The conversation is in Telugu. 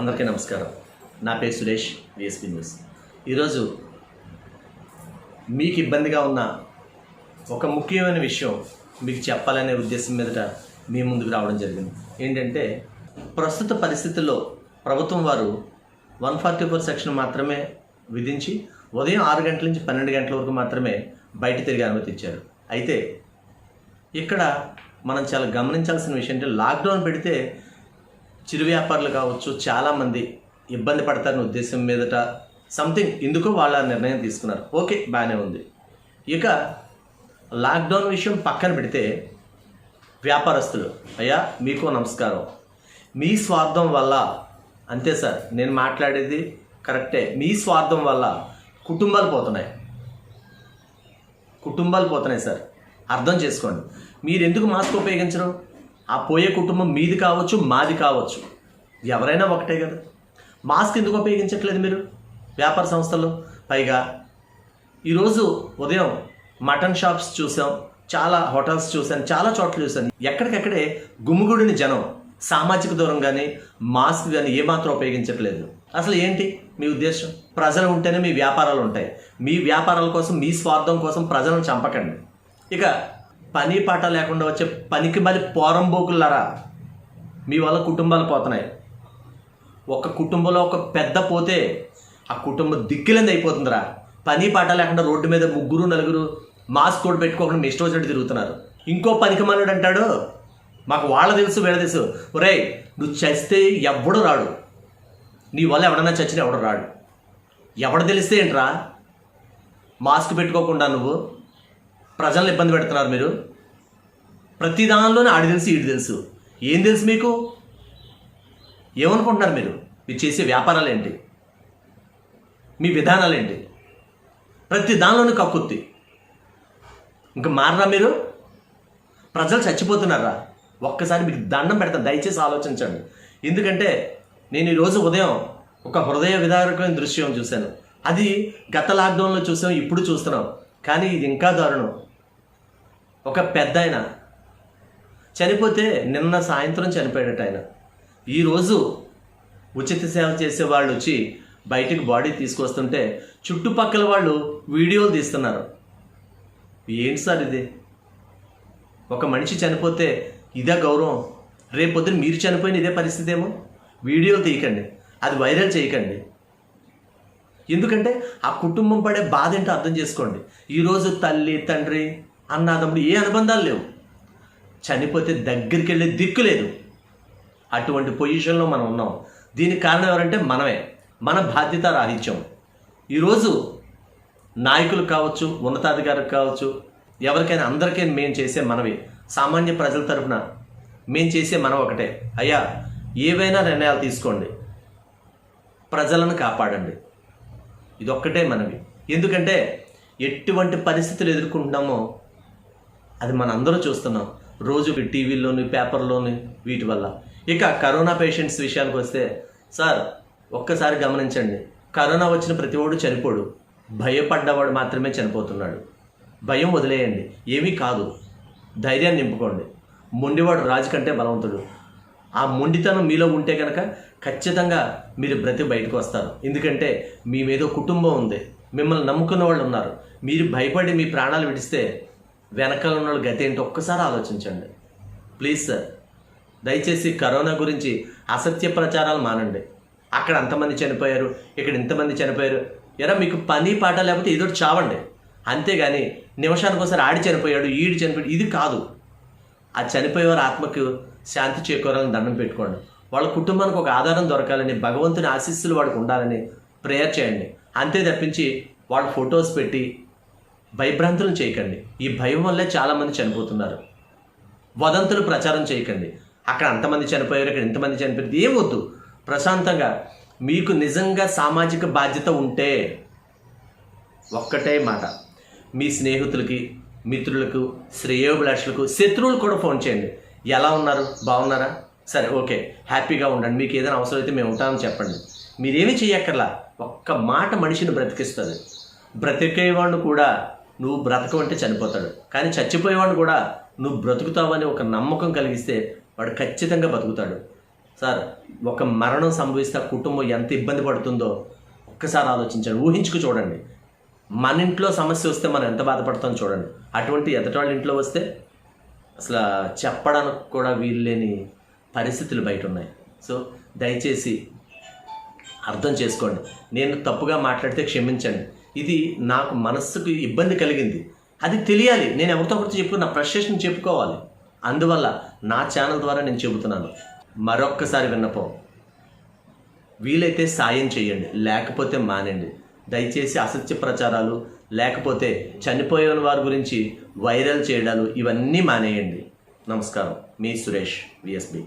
అందరికీ నమస్కారం. నా పేరు సురేష్ విఎస్పీ న్యూస్ ఈరోజు మీకు ఇబ్బందిగా ఉన్న ఒక ముఖ్యమైన విషయం మీకు చెప్పాలనే ఉద్దేశం మీదట మీ ముందుకు రావడం జరిగింది. ఏంటంటే ప్రస్తుత పరిస్థితుల్లో ప్రభుత్వం వారు వన్ ఫార్టీ ఫోర్ సెక్షన్ మాత్రమే విధించి ఉదయం ఆరు గంటల నుంచి పన్నెండు గంటల వరకు మాత్రమే బయట తిరిగి అనుమతి ఇచ్చారు. అయితే ఇక్కడ మనం చాలా గమనించాల్సిన విషయం అంటే లాక్డౌన్ పెడితే చిరు వ్యాపారులు కావచ్చు చాలామంది ఇబ్బంది పడతారని ఉద్దేశం మీదట సంథింగ్ ఎందుకో వాళ్ళ నిర్ణయం తీసుకున్నారు. ఓకే బాగానే ఉంది. ఇక లాక్డౌన్ విషయం పక్కన పెడితే వ్యాపారస్తులు అయ్యా మీకు నమస్కారం. మీ స్వార్థం వల్ల అంతే సార్ నేను మాట్లాడేది కరెక్టే. మీ స్వార్థం వల్ల కుటుంబాలు పోతున్నాయి. కుటుంబాలు పోతున్నాయి సార్. అర్థం చేసుకోండి. మీరు ఎందుకు మాస్క్ ఉపయోగించరు? ఆ పోయే కుటుంబం మీది కావచ్చు మాది కావచ్చు. ఎవరైనా ఒకటే కదా. మాస్క్ ఎందుకు ఉపయోగించట్లేదు మీరు? వ్యాపార సంస్థల్లో. పైగా ఈరోజు ఉదయం మటన్ షాప్స్ చూసాం చాలా హోటల్స్ చూశాను చాలా చోట్ల చూశాను ఎక్కడికెక్కడే గుమ్ముగుడిని జనం సామాజిక దూరం కానీ మాస్క్ కానీ ఏమాత్రం ఉపయోగించట్లేదు. అసలు ఏంటి మీ ఉద్దేశం? ప్రజలు ఉంటేనే మీ వ్యాపారాలు ఉంటాయి. మీ వ్యాపారాల కోసం మీ స్వార్థం కోసం ప్రజలను చంపకండి. ఇక పని పాట లేకుండా వచ్చే పనికి మళ్ళీ పోరంబోకులారా మీ వల్ల కుటుంబాలు పోతున్నాయి. ఒక కుటుంబంలో ఒక పెద్ద పోతే ఆ కుటుంబం దిక్కులేంది అయిపోతుందిరా. పని పాట లేకుండా రోడ్డు మీద ముగ్గురు నలుగురు మాస్క్ కూడా పెట్టుకోకుండా మీ ఇష్టం వచ్చినట్టు తిరుగుతున్నారు. ఇంకో పనికి మనుడు అంటాడు మాకు వాళ్ళ తెలుసు వీళ్ళ తెలుసు. ఒరేయ్ నువ్వు చస్తే ఎవడు రాడు? నీ వల్ల ఎవడన్నా చచ్చిన ఎవడు రాడు? ఎవడు తెలిస్తే ఏంట్రా? మాస్క్ పెట్టుకోకుండా నువ్వు ప్రజలను ఇబ్బంది పెడుతున్నారు మీరు? ప్రతి దానిలోనే ఆడి తెలుసు ఈడు తెలుసు. ఏం తెలుసు మీకు? ఏమనుకుంటున్నారు మీరు? మీరు చేసే వ్యాపారాలు ఏంటి? మీ విధానాలు ఏంటి? ప్రతి దానిలోనూ కక్కుద్ది ఇంకా మారరా మీరు? ప్రజలు చచ్చిపోతున్నారా? ఒక్కసారి మీకు దండం పెడతాను దయచేసి ఆలోచించండి. ఎందుకంటే నేను ఈరోజు ఉదయం ఒక హృదయ విదారకమైన దృశ్యం చూశాను. అది గత లాక్డౌన్లో చూసాం ఇప్పుడు చూస్తున్నాం. కానీ ఇది ఇంకా దారుణం. ఒక పెద్ద ఆయన చనిపోతే నిన్న సాయంత్రం చనిపోయాడట ఆయన. ఈరోజు ఉచిత సేవ చేసే వాళ్ళు వచ్చి బయటికి బాడీ తీసుకొస్తుంటే చుట్టుపక్కల వాళ్ళు వీడియోలు తీస్తున్నారు. ఏంటి సార్ ఇది? ఒక మనిషి చనిపోతే ఇదే గౌరవం. రేపొద్దున మీరు చనిపోయిన ఇదే పరిస్థితి ఏమో? వీడియోలు తీయకండి. అది వైరల్ చేయకండి. ఎందుకంటే ఆ కుటుంబం పడే బాధ ఏంటో అర్థం చేసుకోండి. ఈరోజు తల్లి తండ్రి అన్నాదమ్ముడు ఏ అనుబంధాలు లేవు. చనిపోతే దగ్గరికి వెళ్ళే దిక్కు లేదు. అటువంటి పొజిషన్లో మనం ఉన్నాం. దీనికి కారణం ఎవరంటే మనమే. మన బాధ్యత రాహిత్యం. ఈరోజు నాయకులు కావచ్చు ఉన్నతాధికారులు కావచ్చు ఎవరికైనా అందరికీ మేము చేసే మనవి సామాన్య ప్రజల తరఫున మేము చేసే మనం ఒకటే. అయ్యా ఏవైనా నిర్ణయాలు తీసుకోండి. ప్రజలను కాపాడండి. ఇదొక్కటే మనవి. ఎందుకంటే ఎటువంటి పరిస్థితులు ఎదుర్కొంటున్నామో అది మన అందరూ చూస్తున్నాం. రోజు టీవీల్లోని పేపర్లోని వీటి వల్ల. ఇక కరోనా పేషెంట్స్ విషయానికి వస్తే సార్ ఒక్కసారి గమనించండి. కరోనా వచ్చిన ప్రతివాడు చనిపోడు. భయపడ్డవాడు మాత్రమే చనిపోతున్నాడు. భయం వదిలేయండి. ఏమీ కాదు. ధైర్యాన్ని నింపుకోండి. మొండివాడు రాజు కంటే బలవంతుడు. ఆ మొండితనం మీలో ఉంటే కనుక ఖచ్చితంగా మీరు బ్రతి బయటకు వస్తారు. ఎందుకంటే మీ మీద కుటుంబం ఉంది. మిమ్మల్ని నమ్ముకున్న వాళ్ళు ఉన్నారు. మీరు భయపడి మీ ప్రాణాలు విడిస్తే వెనకాల ఉన్న వాళ్ళ గతి ఏంటి ఒక్కసారి ఆలోచించండి. ప్లీజ్ సార్ దయచేసి కరోనా గురించి అసత్య ప్రచారాలు మానండి. అక్కడ అంతమంది చనిపోయారు ఇక్కడ ఇంతమంది చనిపోయారు. ఎరా మీకు పని పాట లేకపోతే ఏదో ఒకటి చావండి. అంతేగాని నిమిషానికి ఒకసారి ఆడి చనిపోయాడు ఈడు చనిపోయాడు ఇది కాదు. ఆ చనిపోయేవారి ఆత్మకు శాంతి చేకూరాలని దండం పెట్టుకోండి. వాళ్ళ కుటుంబానికి ఒక ఆధారం దొరకాలని భగవంతుని ఆశీస్సులు వాడికి ఉండాలని ప్రేయర్ చేయండి. అంతే తప్పించి వాళ్ళ ఫొటోస్ పెట్టి భయభ్రాంతులు చేయకండి. ఈ భయం వల్లే చాలామంది చనిపోతున్నారు. వదంతులు ప్రచారం చేయకండి. అక్కడ అంతమంది చనిపోయారు ఇక్కడ ఇంతమంది చనిపోయింది ఏమొద్దు ప్రశాంతంగా మీకు నిజంగా సామాజిక బాధ్యత ఉంటే ఒక్కటే మాట. మీ స్నేహితులకి మిత్రులకు శ్రేయోభిలాషులకు శత్రువులు కూడా ఫోన్ చేయండి. ఎలా ఉన్నారు? బాగున్నారా? సరే ఓకే. హ్యాపీగా ఉండండి. మీకు ఏదైనా అవసరం అయితే మేము ఉంటామని చెప్పండి. మీరేమీ చేయక్కర్లా. ఒక్క మాట మనిషిని బ్రతికిస్తుంది. బ్రతికేవాడిని కూడా నువ్వు బ్రతకమంటే చనిపోతాడు. కానీ చచ్చిపోయేవాడు కూడా నువ్వు బ్రతుకుతావని ఒక నమ్మకం కలిగిస్తే వాడు ఖచ్చితంగా బతుకుతాడు. సార్ ఒక మరణం సంభవిస్తే ఆ కుటుంబం ఎంత ఇబ్బంది పడుతుందో ఒక్కసారి ఆలోచించండి. ఊహించుకు చూడండి. మన ఇంట్లో సమస్య వస్తే మనం ఎంత బాధపడతాం చూడండి. అటువంటి ఎదటి ఇంట్లో వస్తే అసలు చెప్పడానికి కూడా వీల్లేని పరిస్థితులు బయట ఉన్నాయి. సో దయచేసి అర్థం చేసుకోండి. నేను తప్పుగా మాట్లాడితే క్షమించండి. ఇది నాకు మనస్సుకు ఇబ్బంది కలిగింది. అది తెలియాలి. నేను ఎవరితో ఒకరితో చెప్పు నా ఫ్రస్ట్రేషన్ చెప్పుకోవాలి. అందువల్ల నా ఛానల్ ద్వారా నేను చెబుతున్నాను. మరొక్కసారి విన్నపం. వీలైతే సాయం చేయండి. లేకపోతే మానండి దయచేసి అసత్య ప్రచారాలు లేకపోతే చనిపోయిన వారి గురించి వైరల్ చేయడాలు ఇవన్నీ మానేయండి. నమస్కారం. మీ సురేష్ విఎస్బి